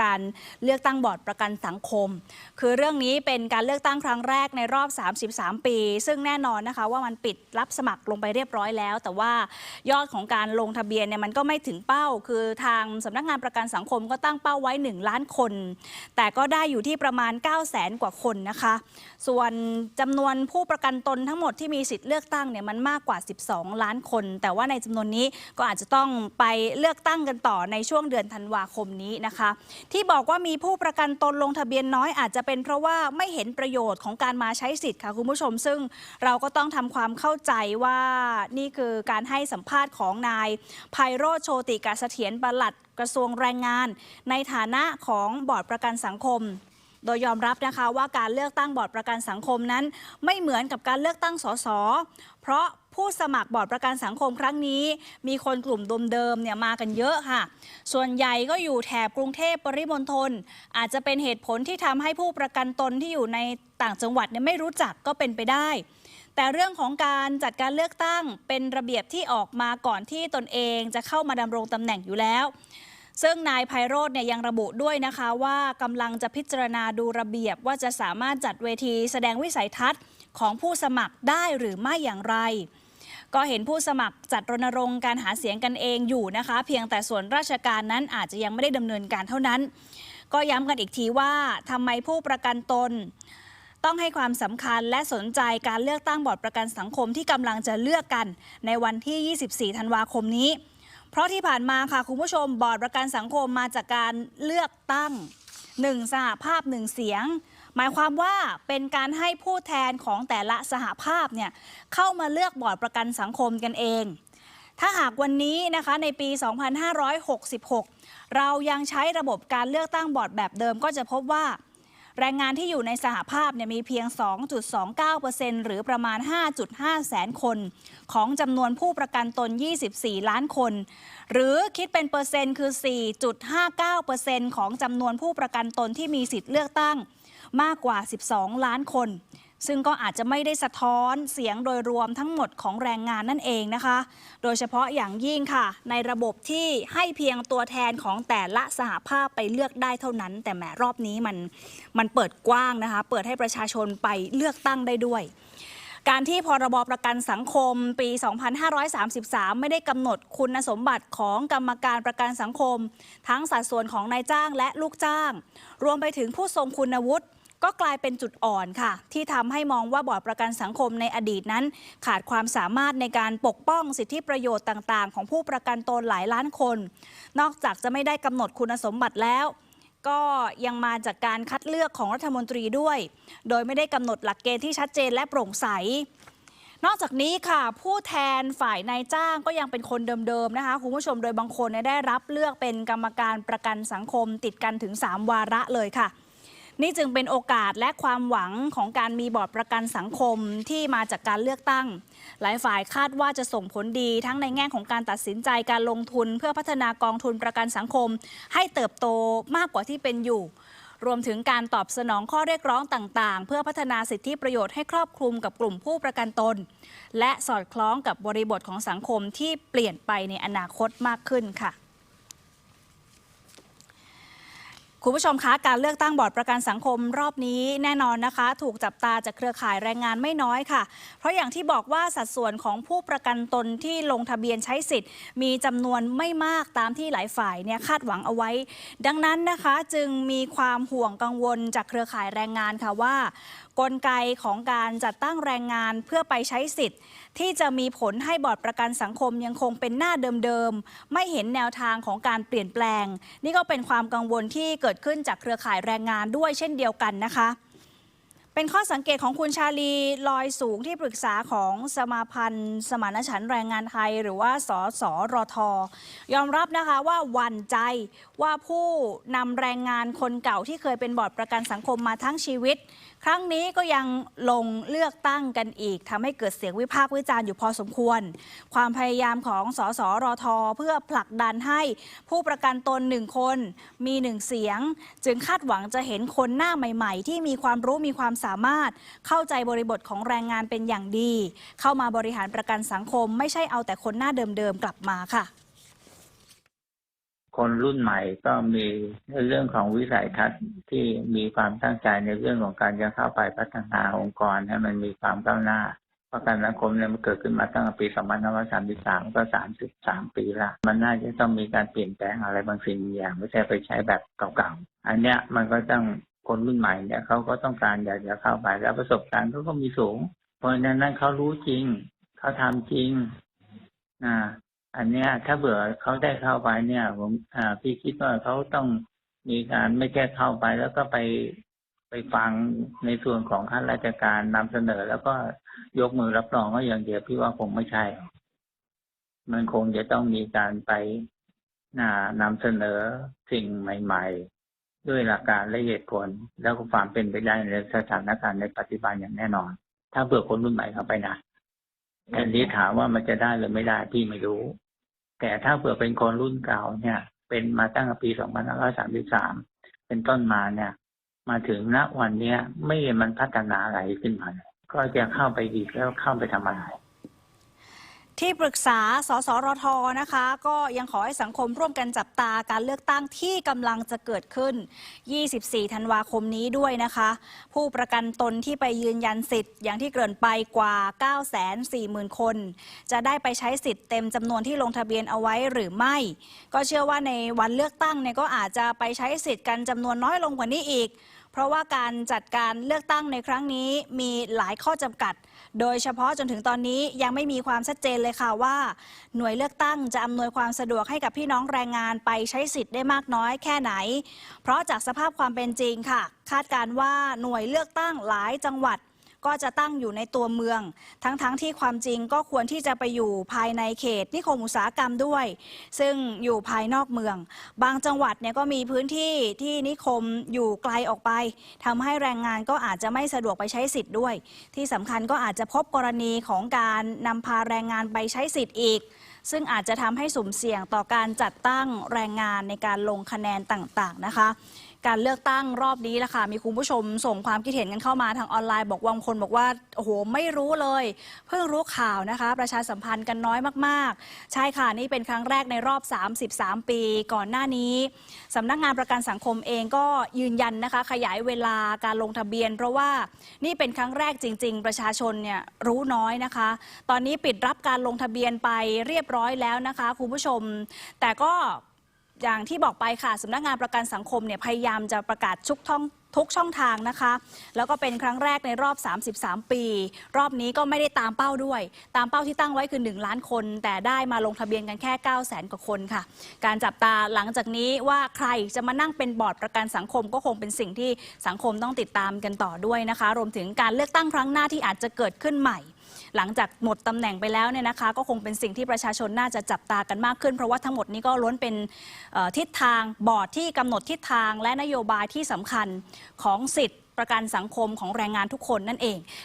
การเลือกตั้งบอร์ดประกันสังคม คือเรื่องนี้เป็นการเลือกตั้งครั้งแรกในรอบ 33 ปี ซึ่งแน่นอนนะคะว่ามันปิดรับสมัครลงไปเรียบร้อยแล้ว แต่ว่ายอดของการลงทะเบียนเนี่ยมันก็ไม่ถึงเป้า คือทางสำนักงานประกันสังคมก็ตั้งเป้าไว้ 1 ล้านคน แต่ก็ได้อยู่ที่ประมาณ 9 0 0แสนกว่าคนนะคะ ส่วนจำนวนผู้ประกันตนทั้งหมดที่มีสิทธิ์เลือกตั้งเนี่ยมันมากกว่า 12 ล้านคน แต่ว่าในจำนวนนี้ก็อาจจะต้องไปเลือกตั้งกันต่อในช่วงเดือนธันวาคมนี้นะคะที่บอกว่ามีผู้ประกันตนลงทะเบียนน้อยอาจจะเป็นเพราะว่าไม่เห็นประโยชน์ของการมาใช้สิทธิ์ค่ะคุณผู้ชม ซึ่งเราก็ต้องทำความเข้าใจว่านี่คือการให้สัมภาษณ์ของนายไพโรธโชติกาเสถียรปลัดกระทรวงแรงงาน ในฐานะของบอร์ดประกันสังคม โดยยอมรับนะคะว่าการเลือกตั้งบอร์ดประกันสังคมนั้น ไม่เหมือนกับการเลือกตั้งสส เพราะผู้สมัครบอร์ดประกันสังคมครั้งนี้ มีคนกลุ่มเดิมๆเนี่ยมากันเยอะค่ะ ส่วนใหญ่ก็อยู่แถบกรุงเทพปริมณฑลอาจจะเป็นเหตุผลที่ทำให้ผู้ประกันตนที่อยู่ในต่างจังหวัดเนี่ยไม่รู้จักก็เป็นไปได้ แต่เรื่องของการจัดการเลือกตั้งเป็นระเบียบที่ออกมาก่อนที่ตนเองจะเข้ามาดำรงตำแหน่งอยู่แล้ว ซึ่งนายไพโรธเนี่ยยังระบุด้วยนะคะว่ากำลังจะพิจารณาดูระเบียบว่าจะสามารถจัดเวทีแสดงวิสัยทัศน์ของผู้สมัครได้หรือไม่อย่างไร ก็เห็นผู้สมัครจัดรณรงค์การหาเสียงกันเองอยู่นะคะ เพียงแต่ส่วนราชการนั้นอาจจะยังไม่ได้ดำเนินการเท่านั้น ก็ย้ำกันอีกทีว่าทำไมผู้ประกันตนต้องให้ความสำคัญและสนใจการเลือกตั้งบอร์ดประกันสังคมที่กำลังจะเลือกกันในวันที่ 24 ธันวาคมนี้ เพราะที่ผ่านมาค่ะคุณผู้ชมบอร์ดประกันสังคมมาจากการเลือกตั้งหนึ่งสหภาพหนึ่งเสียง หมายความว่าเป็นการให้ผู้แทนของแต่ละสหภาพเนี่ยเข้ามาเลือกบอร์ดประกันสังคมกันเอง ถ้าหากวันนี้นะคะในปี 2566 เรายังใช้ระบบการเลือกตั้งบอร์ดแบบเดิมก็จะพบว่า แรงงานที่อยู่ในสหภาพเนี่ยมีเพียง 2.29%หรือประมาณ 5.5 แสนคน ของจำนวนผู้ประกันตน 24 ล้านคน หรือคิดเป็นเปอร์เซ็นต์คือ 4.59%ของจำนวนผู้ประกันตนที่มีสิทธิ์เลือกตั้งมากกว่า 12 ล้านคน ซึ่งก็อาจจะไม่ได้สะท้อนเสียงโดยรวมทั้งหมดของแรงงานนั่นเองนะคะ โดยเฉพาะอย่างยิ่งค่ะ ในระบบที่ให้เพียงตัวแทนของแต่ละสหภาพไปเลือกได้เท่านั้น แต่แหมรอบนี้มันมันเปิดกว้างนะคะ เปิดให้ประชาชนไปเลือกตั้งได้ด้วยการที่พรบประกันสังคมปี 2533 ไม่ได้กำหนดคุณสมบัติของกรรมการประกันสังคม ทั้งสัดส่วนของนายจ้างและลูกจ้าง รวมไปถึงผู้ทรงคุณวุฒิ ก็กลายเป็นจุดอ่อนค่ะ ที่ทำให้มองว่าบอร์ดประกันสังคมในอดีตนั้น ขาดความสามารถในการปกป้องสิทธิประโยชน์ต่างๆ ของผู้ประกันตนหลายล้านคน นอกจากจะไม่ได้กำหนดคุณสมบัติแล้วก็ยังมาจากการคัดเลือกของรัฐมนตรีด้วย โดยไม่ได้กำหนดหลักเกณฑ์ที่ชัดเจนและโปร่งใส นอกจากนี้ค่ะ ผู้แทนฝ่ายนายจ้างก็ยังเป็นคนเดิมๆนะคะคุณผู้ชมโดยบางคนได้รับเลือกเป็นกรรมการประกันสังคมติดกันถึง 3 วาระเลยค่ะ นี่จึงเป็นโอกาสและความหวังของการมีบอร์ดประกันสังคมที่มาจากการเลือกตั้ง หลายฝ่ายคาดว่าจะส่งผลดีทั้งในแง่ของการตัดสินใจการลงทุน เพื่อพัฒนากองทุนประกันสังคม ให้เติบโตมากกว่าที่เป็นอยู่รวมถึงการตอบสนองข้อเรียกร้องต่างๆ เพื่อพัฒนาสิทธิประโยชน์ให้ครอบคลุมกับกลุ่มผู้ประกันตน และสอดคล้องกับบริบทของสังคมที่เปลี่ยนไปในอนาคตมากขึ้นค่ะ คุณผู้ชมคะการเลือกตั้งบอร์ดประกันสังคมรอบนี้แน่นอนนะคะ ถูกจับตาจากเครือข่ายแรงงานไม่น้อยค่ะ เพราะอย่างที่บอกว่าสัดส่วนของผู้ประกันตนที่ลงทะเบียนใช้สิทธิ์ มีจำนวนไม่มากตามที่หลายฝ่ายเนี่ยคาดหวังเอาไว้ ดังนั้นนะคะจึงมีความห่วงกังวลจากเครือข่ายแรงงานค่ะว่า กลไกของการจัดตั้งแรงงานเพื่อไปใช้สิทธิ์ ที่จะมีผลให้บอร์ดประกันสังคมยังคงเป็นหน้าเดิมๆ ไม่เห็นแนวทางของการเปลี่ยนแปลง นี่ก็เป็นความกังวลที่เกิดขึ้นจากเครือข่ายแรงงานด้วยเช่นเดียวกันนะคะ เป็นข้อสังเกตของคุณชาลีลอยสูงที่ปรึกษาของสมาพันธ์ สมานฉันท์แรงงานไทย หรือว่าสสรท ยอมรับนะคะว่าหวั่นใจว่าผู้นำแรงงานคนเก่าที่เคยเป็นบอร์ดประกันสังคมมาทั้งชีวิต ครั้งนี้ก็ยังลงเลือกตั้งกันอีกทำให้เกิดเสียงวิพากษ์วิจารณ์อยู่พอสมควร ความพยายามของสสรท เพื่อผลักดันให้ผู้ประกันตนหนึ่งคนมีหนึ่งเสียง จึงคาดหวังจะเห็นคนหน้าใหม่ ๆ ที่มีความรู้มีความสามารถเข้าใจบริบทของแรงงานเป็นอย่างดี เข้ามาบริหารประกันสังคม ไม่ใช่เอาแต่คนหน้าเดิมๆกลับมาค่ะ คนรุ่นใหม่ก็มีเรื่องของวิสัยทัศน์ที่มีความตั้งใจในเรื่องของการจะเข้าไปพัฒนาองค์กรให้มันมีความก้าวหน้าประกันสังคมเนี่ยมันเกิดขึ้นมาตั้งแต่ปี 2533 ก็ 33 ปีละ มันน่าจะต้องมีการเปลี่ยนแปลงอะไรบางสิ่งบางอย่าง ไม่ใช่ไปใช้แบบเก่าๆ อันเนี้ยมันก็ต้อง คนรุ่นใหม่เนี่ยเขาก็ต้องการอยากจะเข้าไปแล้วประสบการณ์เขาก็มีสูง เพราะฉะนั้นเขารู้จริงเขาทำจริงอ่าอันเนี้ย ถ้าเบื่อเขาได้เข้าไปเนี่ย ผมอ่าพี่คิดว่าเขาต้องมีการไม่แค่เข้าไปแล้วก็ไปไปฟังในส่วนของข้าราชการนำเสนอ แล้วก็ยกมือรับรองว่าอย่างเดียวพี่ว่าคงไม่ใช่ มันคงจะต้องมีการไปน่านำเสนอสิ่งใหม่ๆ ด้วยหลักการและเหตุผล แล้วก็ความเป็นไปได้ในสถานการณ์ในปัจจุบันอย่างแน่นอน ถ้าเบื่อคนรุ่นใหม่เข้าไปนะแต่นี้ถามว่ามันจะได้หรือไม่ได้พี่ไม่รู้ แต่ถ้าเผื่อเป็นคนรุ่นเก่าเนี่ย เป็นมาตั้งแต่ปี 2533 เป็นต้นมาเนี่ย มาถึงณวันเนี้ยไม่มันพัฒนาอะไรขึ้นมา ก็จะเข้าไปอีกแล้วเข้าไปทำอะไร ที่ปรึกษา สสรท นะคะ ก็ยังขอให้สังคมร่วมกันจับตาการเลือกตั้งที่กำลังจะเกิดขึ้น 24 ธันวาคมนี้ด้วยนะคะ ผู้ประกันตนที่ไปยืนยันสิทธิ์อย่างที่เกริ่นไปกว่า 940,000 คน จะได้ไปใช้สิทธิ์เต็มจำนวนที่ลงทะเบียนเอาไว้หรือไม่ ก็เชื่อว่าในวันเลือกตั้งเนี่ยก็อาจจะไปใช้สิทธิ์กันจำนวนน้อยลงกว่านี้อีก เพราะว่าการจัดการเลือกตั้งในครั้งนี้มีหลายข้อจำกัด โดยเฉพาะจนถึงตอนนี้ยังไม่มีความชัดเจนเลยค่ะว่า หน่วยเลือกตั้งจะอำนวยความสะดวกให้กับพี่น้องแรงงานไปใช้สิทธิ์ได้มากน้อยแค่ไหน เพราะจากสภาพความเป็นจริงค่ะ คาดการณ์ว่าหน่วยเลือกตั้งหลายจังหวัด ก็จะตั้งอยู่ในตัวเมือง ทั้งๆทที่ความจริงก็ควรที่จะไปอยู่ภายในเขตนิคมอุตสาหกรรมด้วย ซึ่งอยู่ภายนอกเมือง บางจังหวัดเนี่ยก็มีพื้นที่ที่นิคมอยู่ไกลออกไปทำให้แรงงานก็อาจจะไม่สะดวกไปใช้สิทธิ์ด้วย ที่สำคัญก็อาจจะพบกรณีของการนำพาแรงงานไปใช้สิทธิ์อีก ซึ่งอาจจะทำให้สุ่มเสี่ยงต่อการจัดตั้งแรงงานในการลงคะแนนต่างๆนะคะ การเลือกตั้งรอบนี้ละค่ะ มีคุณผู้ชมส่งความคิดเห็นกันเข้ามาทางออนไลน์บอกว่าบางคนบอกว่าโอ้โหไม่รู้เลย เพิ่งรู้ข่าวนะคะ ประชาสัมพันธ์กันน้อยมากๆ ใช่ค่ะ นี่เป็นครั้งแรกในรอบ 33 ปี ก่อนหน้านี้สำนักงานประกันสังคมเองก็ยืนยันนะคะ ขยายเวลาการลงทะเบียน เพราะว่านี่เป็นครั้งแรกจริง ๆ ประชาชนเนี่ยรู้น้อยนะคะ ตอนนี้ปิดรับการลงทะเบียนไปเรียบร้อยแล้วนะคะคุณผู้ชม แต่ก็ อย่างที่บอกไปค่ะสำนักงานประกันสังคมเนี่ยพยายามจะประกาศทุกท่องทุกช่องทางนะคะ แล้วก็เป็นครั้งแรกในรอบ 33 ปี รอบนี้ก็ไม่ได้ตามเป้าด้วย ตามเป้าที่ตั้งไว้คือ 1 ล้านคน แต่ได้มาลงทะเบียนกันแค่ 9 0 0 0 0 0กว่าคนค่ะ การจับตาหลังจากนี้ว่าใครจะมานั่งเป็นบอร์ดประกันสังคมก็คงเป็นสิ่งที่สังคมต้องติดตามกันต่อด้วยนะคะ รวมถึงการเลือกตั้งครั้งหน้าที่อาจจะเกิดขึ้นใหม่ หลังจากหมดตำแหน่งไปแล้วเนี่ยนะคะ ก็คงเป็นสิ่งที่ประชาชนน่าจะจับตากันมากขึ้น เพราะว่าทั้งหมดนี้ก็ล้วนเป็นทิศทางบอร์ดที่กำหนดทิศทางและนโยบายที่สำคัญของสิทธิประกันสังคมของแรงงานทุกคนนั่นเอง